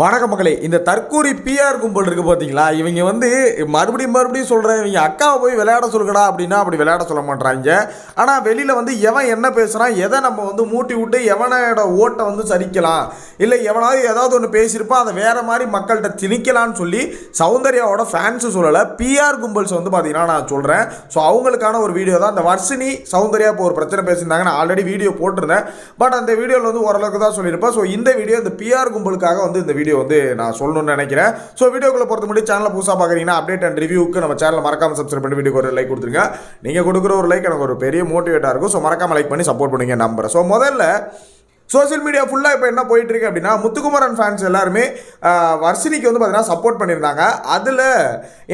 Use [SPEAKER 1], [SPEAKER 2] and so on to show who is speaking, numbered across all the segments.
[SPEAKER 1] வணக்க மக்களே இந்த தற்கூரி பிஆர் கும்பல் இருக்கு பார்த்தீங்களா இவங்க வந்து மறுபடியும் மறுபடியும் சொல்கிறேன் இவங்க அக்காவை போய் விளையாட சொல்லுங்கடா அப்படின்னா அப்படி விளையாட சொல்ல மாட்டாங்க ஆனால் வெளியில் வந்து எவன் என்ன பேசுகிறான் எதை நம்ம வந்து மூட்டி விட்டு எவனோட ஓட்டை வந்து சரிக்கலாம் இல்லை எவனாவது ஏதாவது ஒன்று பேசியிருப்பா அதை வேறு மாதிரி மக்கள்கிட்ட திணிக்கலான்னு சொல்லி சௌந்தர்யாவோட ஃபேன்ஸு சொல்லலை. பிஆர் கும்பல்ஸ் வந்து பார்த்தீங்கன்னா நான் சொல்கிறேன் ஸோ அவங்களுக்கான ஒரு வீடியோ தான். இந்த வர்ஷினி சௌந்தர்யா இப்போ ஒரு பிரச்சனை பேசியிருந்தாங்க. நான் ஆல்ரெடி வீடியோ போட்டிருந்தேன். பட் அந்த வீடியோவில் வந்து ஓரளவுக்கு தான் சொல்லியிருப்பேன். ஸோ இந்த வீடியோ இந்த பிஆர் கும்பலுக்காக வந்து இந்த வீடியோ வந்து நான் சொல்லணும்னு நினைக்கிறேன். ஸோ வீடியோக்குள்ள பொறுத்த முடியும் சேனலை புதுசாக பார்க்குறீங்கன்னா அப்டேட் அண்ட் ரிவ்யூக்கு நம்ம சேனலை மறக்காமல் சப்ஸ்கிரைப் பண்ணி வீடியோக்கு ஒரு லைக் கொடுத்துருங்க. நீங்கள் கொடுக்குற ஒரு லைக் எனக்கு ஒரு பெரிய மோட்டிவேட்டாக இருக்கும். ஸோ மறக்காமல் லைக் பண்ணி சப்போர்ட் பண்ணுங்க நம்புகிறேன் ஸோ முதல்ல சோஷியல் மீடியா ஃபுல்லாக இப்போ என்ன போயிட்டு இருக்கு அப்படின்னா முத்துக்குமரன் ஃபேன்ஸ் எல்லாருமே வர்ஷினிக்கு வந்து பார்த்தீங்கன்னா சப்போர்ட் பண்ணியிருந்தாங்க. அதில்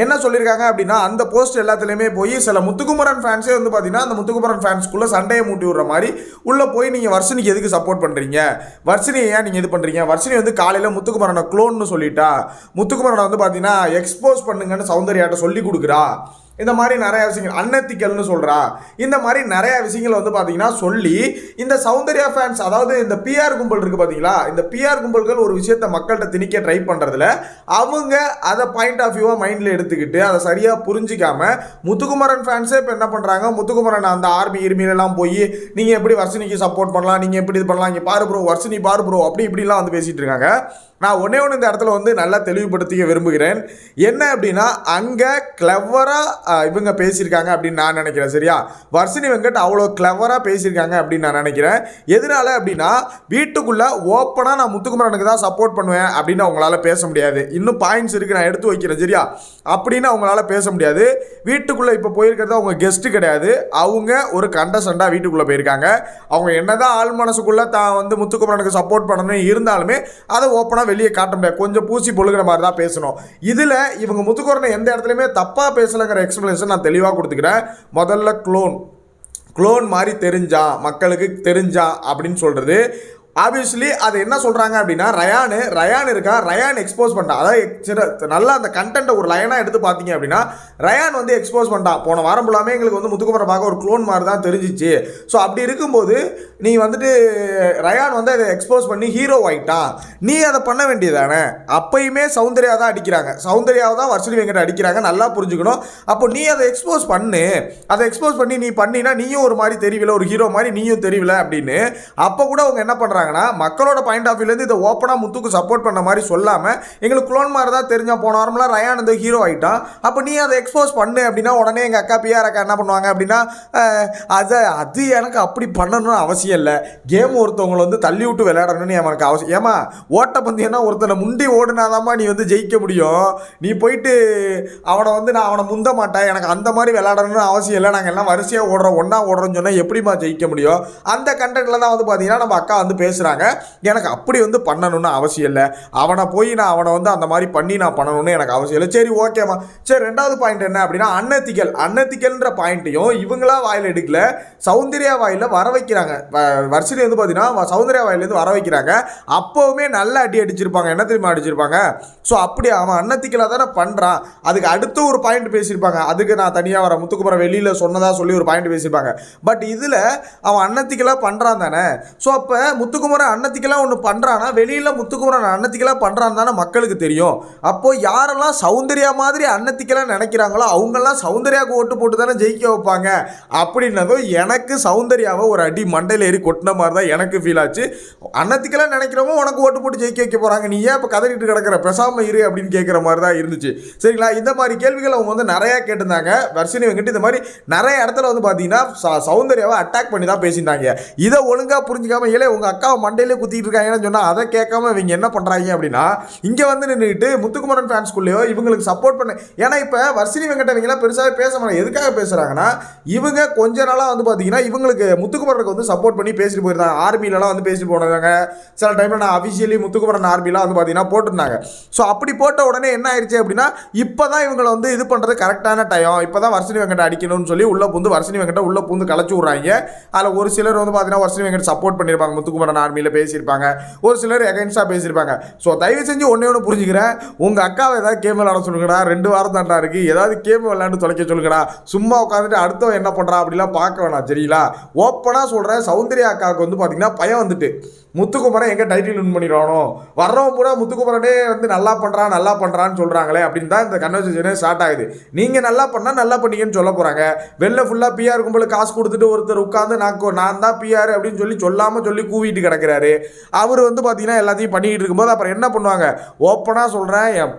[SPEAKER 1] என்ன சொல்லியிருக்காங்க அப்படின்னா அந்த போஸ்ட் எல்லாத்துலேயுமே போய் சில முத்துக்குமரன் ஃபேன்ஸே வந்து பார்த்தீங்கன்னா அந்த முத்துக்குமரன் ஃபேன்ஸ்க்குள்ளே சண்டையை மூட்டி விடுற மாதிரி உள்ளே போய் நீங்கள் வர்ஷினிக்கு எதுக்கு சப்போர்ட் பண்ணுறீங்க வர்ஷினி ஏன் நீங்கள் இது பண்ணுறீங்க வர்ஷினி வந்து காலையில் முத்துக்குமரனை க்ளோன்னு சொல்லிட்டா. முத்துக்குமரனை வந்து பார்த்தீங்கன்னா எக்ஸ்போஸ் பண்ணுங்கன்னு சௌந்தர்யாட்ட சொல்லி கொடுக்குறா. இந்த மாதிரி நிறைய விஷயங்கள். அன்னத்திக்கல்னு சொல்கிறா இந்த மாதிரி நிறைய விஷயங்கள் வந்து பார்த்தீங்கன்னா சொல்லி இந்த சௌந்தர்யா ஃபேன்ஸ் அதாவது இந்த பிஆர் கும்பல் இருக்குது பார்த்தீங்களா இந்த பிஆர் கும்பல்கள் ஒரு விஷயத்தை மக்கள்கிட்ட திணிக்க ட்ரை பண்ணுறதுல அவங்க அதை பாயிண்ட் ஆஃப் வியூவாக மைண்டில் எடுத்துக்கிட்டு அதை சரியாக புரிஞ்சிக்காமல் முத்துக்குமரன் ஃபேன்ஸே இப்போ என்ன பண்ணுறாங்க முத்துக்குமரன் அந்த ஆர்மி இருமியிலலாம் போய் நீங்கள் எப்படி வர்ஷினிக்கு சப்போர்ட் பண்ணலாம்? நீங்கள் எப்படி இது பண்ணலாம்? இங்கே பாரு ப்ரோ வர்ஷினி பாரு ப்ரோ அப்படி இப்படிலாம் வந்து பேசிகிட்டு இருக்காங்க. நான் ஒன்றே ஒன்று இந்த இடத்துல வந்து நல்லா தெளிவுபடுத்திக்க விரும்புகிறேன். என்ன அப்படின்னா அங்கே கிளவராக இவங்க பேசியிருக்காங்க அப்படின்னு நான் நினைக்கிறேன் சரியா? வர்ஷினி வெங்கட் அவ்வளோ கிளவராக பேசியிருக்காங்க அப்படின்னு நான் நினைக்கிறேன். எதனால அப்படின்னா வீட்டுக்குள்ளே ஓப்பனாக நான் முத்துக்குமரனுக்கு தான் சப்போர்ட் பண்ணுவேன் அப்படின்னு அவங்களால பேச முடியாது. இன்னும் பாயிண்ட்ஸ் இருக்குது நான் எடுத்து வைக்கிறேன் சரியா? அப்படின்னு அவங்களால பேச முடியாது. வீட்டுக்குள்ளே இப்போ போயிருக்கிறது அவங்க கெஸ்ட்டு கிடையாது. அவங்க ஒரு கண்டசண்டாக வீட்டுக்குள்ளே போயிருக்காங்க. அவங்க என்னதான் ஆள் மனசுக்குள்ளே தான் வந்து முத்துக்குமரனுக்கு சப்போர்ட் பண்ணணும் இருந்தாலுமே அதை ஓப்பனாக வெளியே காட்ட முடியாது. கொஞ்சம் பூசி பொழுகிற மாதிரி தான் பேசணும். இதில் இவங்க முத்துக்குமரனை எந்த இடத்துலையுமே தப்பாக பேசலைங்கிற எக்ஸ்பிளனேஷன் நான் தெளிவாக கொடுத்துக்கிறேன். முதல்ல க்ளோன் க்ளோன் மாதிரி தெரிஞ்சான் மக்களுக்கு தெரிஞ்சான் அப்படின்னு சொல்கிறது ஆப்வியஸ்லி அது என்ன சொல்கிறாங்க அப்படின்னா ரயானு ரயான் இருக்கா? ரயான் எக்ஸ்போஸ் பண்ணிட்டான் அதாவது சில நல்லா அந்த கண்டென்ட்டை ஒரு லைனாக எடுத்து பார்த்தீங்க அப்படின்னா ரயான் வந்து எக்ஸ்போஸ் பண்ணிட்டான் போன வாரம் ஃபுல்லாமே எங்களுக்கு வந்து முத்துக்குமரை பார்க்க ஒரு க்ளோன் மாதிரி தான் தெரிஞ்சிச்சு. ஸோ அப்படி இருக்கும்போது நீ வந்துட்டு ரயான் வந்து அதை எக்ஸ்போஸ் பண்ணி ஹீரோ ஆகிட்டான் நீ அதை பண்ண வேண்டியதானே அப்பயுமே சௌந்தர்யா தான் அடிக்கிறாங்க. சௌந்தர்யாவை தான் வர்ஷினி வெங்கட் அடிக்கிறாங்க. நல்லா புரிஞ்சுக்கணும். அப்போ நீ அதை எக்ஸ்போஸ் பண்ணு. அதை எக்ஸ்போஸ் பண்ணி நீ பண்ணினா நீயும் ஒரு மாதிரி தெரியல ஒரு ஹீரோ மாதிரி நீயும் தெரியல அப்படின்னு. அப்போ கூட அவங்க என்ன பண்ணுறாங்க பண்ணுறாங்கன்னா மக்களோட பாயிண்ட் ஆஃப் வியூலேருந்து இதை ஓப்பனாக முத்துக்கு சப்போர்ட் பண்ண மாதிரி சொல்லாமல் எங்களுக்கு குளோன் மாதிரி தான் தெரிஞ்சால் போன நார்மலாக ரயான் இந்த ஹீரோ ஆகிட்டான் அப்போ நீ அதை எக்ஸ்போஸ் பண்ணு அப்படின்னா உடனே எங்கள் அக்கா பிஆர் அக்கா என்ன பண்ணுவாங்க அப்படின்னா அதை அது அது எனக்கு அப்படி பண்ணணும்னு அவசியம் இல்லை. கேம் ஒருத்தவங்களை வந்து தள்ளி விட்டு விளையாடணும்னு எனக்கு அவசியம். ஏமா ஓட்டப்பந்தயம்னா ஒருத்தனை முண்டி ஓடுனாதாம்மா நீ வந்து ஜெயிக்க முடியும். நீ போயிட்டு அவனை வந்து நான் அவனை முந்த மாட்டேன். எனக்கு அந்த மாதிரி விளையாடணும்னு அவசியம் இல்லை. நாங்கள் எல்லாம் வரிசையாக ஓடுறோம். ஒன்றா ஓடுறோம்னு சொன்னால் எப்படிம்மா ஜெயிக்க முடியும்? அந்த கண்டென்ட்டில் தான் வந்து பார்த்தீங்கன்னா நம்ம அக்கா வந்து பேசுகிறாங்க எனக்கு அப்படி வந்து பண்ணணும்னு அவசியம் இல்லை. அவனை போய் நான் அவனை வந்து அந்த மாதிரி பண்ணி நான் பண்ணணும்னு எனக்கு அவசியம் இல்லை. சரி ஓகேம்மா சரி ரெண்டாவது பாயிண்ட் என்ன அப்படின்னா அன்னத்திக்கல் அன்னத்திக்கல்ன்ற பாயிண்ட்டையும் இவங்களா வாயில் எடுக்கல. சௌந்தர்யா வாயில் வர வைக்கிறாங்க. வ- வர்ஷினி வந்து பார்த்தீங்கன்னா சௌந்தர்யா வாயிலேருந்து வர வைக்கிறாங்க. அப்போவுமே நல்ல அடி அடிச்சிருப்பாங்க. என்ன தெரியுமா அடிச்சிருப்பாங்க? ஸோ அப்படி அவன் அன்னத்திக்கலாக தானே பண்ணுறான் அதுக்கு அடுத்து ஒரு பாயிண்ட் பேசியிருப்பாங்க. அதுக்கு நான் தனியாக வர முத்துக்குமரன் வெளியில் சொன்னதா சொல்லி ஒரு பாயிண்ட் பேசியிருப்பாங்க. பட் இதில் அவன் அன்னத்திக்கலாக பண்ணுறான் தானே. ஸோ அப்போ முத்துக்குமரன் அன்னத்துக்கெல்லாம் ஒன்று பண்ணுறான்னா வெளியில் முத்துக்குமரன் அன்னத்துக்கெல்லாம் பண்ணுறான்னு தானே மக்களுக்கு தெரியும். அப்போது யாரெல்லாம் சௌந்தர்யா மாதிரி அன்னத்துக்கெல்லாம் நினைக்கிறாங்களோ அவங்கெல்லாம் சௌந்தர்யாவுக்கு ஓட்டு போட்டு தானே ஜெயிக்க வைப்பாங்க. அப்படின்னதும் எனக்கு சௌந்தர்யாவை ஒரு அடி மண்டையில் ஏறி கொட்டின மாதிரி தான் எனக்கு ஃபீல் ஆச்சு. அன்னத்திக்கெல்லாம் நினைக்கிறவங்க உனக்கு ஓட்டு போட்டு ஜெயிக்க வைக்க போகிறாங்க நீ ஏன் இப்போ கதறிட்டு கிடக்கிற? பெசாம இரு அப்படின்னு கேட்குற மாதிரி தான் இருந்துச்சு. சரிங்களா? இந்த மாதிரி கேள்விகள் அவங்க வந்து நிறையா கேட்டிருந்தாங்க. வர்ஷினி வெங்கட் இந்த மாதிரி நிறைய இடத்துல வந்து பார்த்தீங்கன்னா ச- சௌந்தர்யாவை அட்டாக் பண்ணி தான் பேசியிருந்தாங்க. இதை ஒழுங்காக புரிஞ்சுக்காம ஏலே உங்கள் அக்கா அக்காவை மண்டையிலே குத்திட்டு இருக்காங்கன்னு சொன்னால் அதை கேட்காம இவங்க என்ன பண்ணுறாங்க அப்படின்னா இங்கே வந்து நின்றுட்டு முத்துக்குமரன் ஃபேன்ஸ்குள்ளேயோ இவங்களுக்கு சப்போர்ட் பண்ண ஏன்னா இப்போ வர்ஷினி வெங்கட் பெருசாக பேச மாட்டாங்க. எதுக்காக பேசுகிறாங்கன்னா இவங்க கொஞ்ச நாளாக வந்து பார்த்தீங்கன்னா இவங்களுக்கு முத்துக்குமரனுக்கு வந்து சப்போர்ட் பண்ணி பேசிட்டு போயிருந்தாங்க. ஆர்மிலலாம் வந்து பேசிட்டு போனாங்க. சில டைமில் நான் அஃபிஷியலி முத்துக்குமரன் ஆர்மிலாம் வந்து பார்த்தீங்கன்னா போட்டிருந்தாங்க. ஸோ அப்படி போட்ட உடனே என்ன ஆயிடுச்சு அப்படின்னா இப்போ தான் இவங்களை வந்து இது பண்ணுறது கரெக்டான டைம் இப்போ தான் வர்ஷினி வெங்கட் அடிக்கணும்னு சொல்லி உள்ளே பூந்து வர்ஷினி வெங்கட்ட உள்ளே பூந்து கலைச்சி விட்றாங்க. அதில் ஒரு சிலர் வந்து பார்த்தீங்கன்னா வர்ஷினி வெங்கட் சப்போர்ட் பண்ணியிருப்பாங்க முத்துக்குமரன். ஆர்மியில் பேசியிருப்பாங்க. ஒரு சிலர் எகைன்ஸ்டாக பேசியிருப்பாங்க. ஸோ தயவு செஞ்சு ஒன்றே ஒன்று புரிஞ்சுக்கிறேன். உங்கள் அக்காவை ஏதாவது கேம் விளாட சொல்லுங்கடா. ரெண்டு வாரம் தாண்டா இருக்குது ஏதாவது கேம் விளாண்டு தொலைக்க சொல்லுங்கடா. சும்மா உட்காந்துட்டு அடுத்தவன் என்ன பண்ணுறா அப்படிலாம் பார்க்க வேணாம் சரிங்களா? ஓப்பனாக சொல்கிறேன் சௌந்தர்யா அக்காவுக்கு வந்து பார்த்திங்கன்னா பயம் வந்துட்டு. முத்துக்குமரன் எங்கே டைட்டில் வின் பண்ணிடுவானோ? வர்றவன் பூரா முத்துக்குமரனே வந்து நல்லா பண்ணுறான் நல்லா பண்ணுறான்னு சொல்கிறாங்களே அப்படின்னு தான் இந்த கன்வர்சேஷனே ஸ்டார்ட் ஆகுது. நீங்கள் நல்லா பண்ணால் நல்லா பண்ணீங்கன்னு சொல்ல போகிறாங்க வெளில ஃபுல்லாக பிஆர் கும்பலுக்கு காசு கொடுத்துட்டு ஒருத்தர் உட்காந்து நான் நான் தான் பிஆர் அப்படின்னு சொல்லி சொல்லாமல் சொல்லி கூவிட்டு கிடக்கிறாரு. அவர் வந்து பார்த்தீங்கன்னா எல்லாத்தையும் பண்ணிக்கிட்டு இருக்கும்போது அப்புறம் என்ன பண்ணுவாங்க? ஓப்பனாக சொல்கிறேன் என்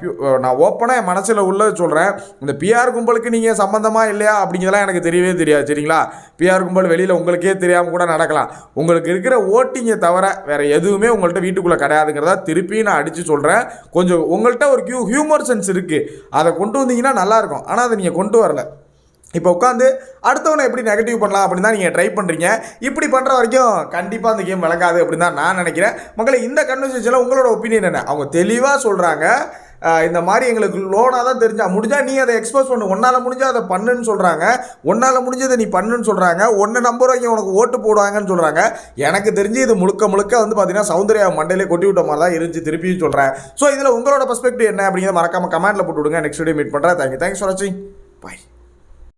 [SPEAKER 1] நான் ஓப்பனாக என் மனசில் உள்ளது சொல்கிறேன் இந்த பிஆர் கும்பலுக்கு நீங்கள் சம்மந்தமாக இல்லையா அப்படிங்கிறதெல்லாம் எனக்கு தெரியவே தெரியாது சரிங்களா? பிஆர் கும்பல் வெளியில் உங்களுக்கே தெரியாமல் கூட நடக்கலாம். உங்களுக்கு இருக்கிற ஓட்டிங்கை தவிர வேற எதுவுமே உங்கள்கிட்ட வீட்டுக்குள்ளே கிடையாதுங்கிறதா திருப்பி நான் அடித்து சொல்கிறேன் கொஞ்சம் உங்கள்கிட்ட ஒரு கியூ ஹியூமர் சென்ஸ் இருக்குது அதை கொண்டு வந்தீங்கன்னா நல்லாயிருக்கும் ஆனால் அதை நீங்கள் கொண்டு வரல. இப்போ உட்காந்து அடுத்தவனை எப்படி நெகட்டிவ் பண்ணலாம் அப்படின்னு தான் நீங்கள் ட்ரை பண்ணுறீங்க இப்படி பண்ணுற வரைக்கும் கண்டிப்பாக அந்த கேம் விளக்காது அப்படின்னு தான் நான் நினைக்கிறேன். மக்களை இந்த கன்வர்சேஷனில் உங்களோட ஒப்பீனியன் என்ன? அவங்க தெளிவாக சொல்கிறாங்க இந்த மாதிரி எங்களுக்கு லோனாக தான் தெரிஞ்சா முடிஞ்சால் நீ அதை எக்ஸ்போஸ் பண்ணு. ஒன்றால் முடிஞ்சால் அதை பண்ணுன்னு சொல்கிறாங்க ஒன்னால் முடிஞ்சதை நீ பண்ணுன்னு சொல்கிறாங்க ஒன்று நம்பர் வைக்க உனக்கு ஓட்டு போடுவாங்கன்னு சொல்கிறாங்க எனக்கு தெரிஞ்சு இது முழுக்க முழுக்க வந்து பார்த்தீங்கன்னா சௌந்தர்யா மண்டையிலே கொட்டி விட்ட மாதிரி தான் இருந்துச்சு திருப்பியும் சொல்கிறேன் ஸோ இதில் உங்களோட பர்ஸ்பெக்டிவ் என்ன அப்படிங்கிறத மறக்காமல் கமெண்ட்டில் போட்டு விடுங்க. நெக்ஸ்ட் வீடியோ மீட் பண்ணுறேன் தேங்க்யூ தேங்க்ஸ் ஃபார் வாட்சிங் பாய்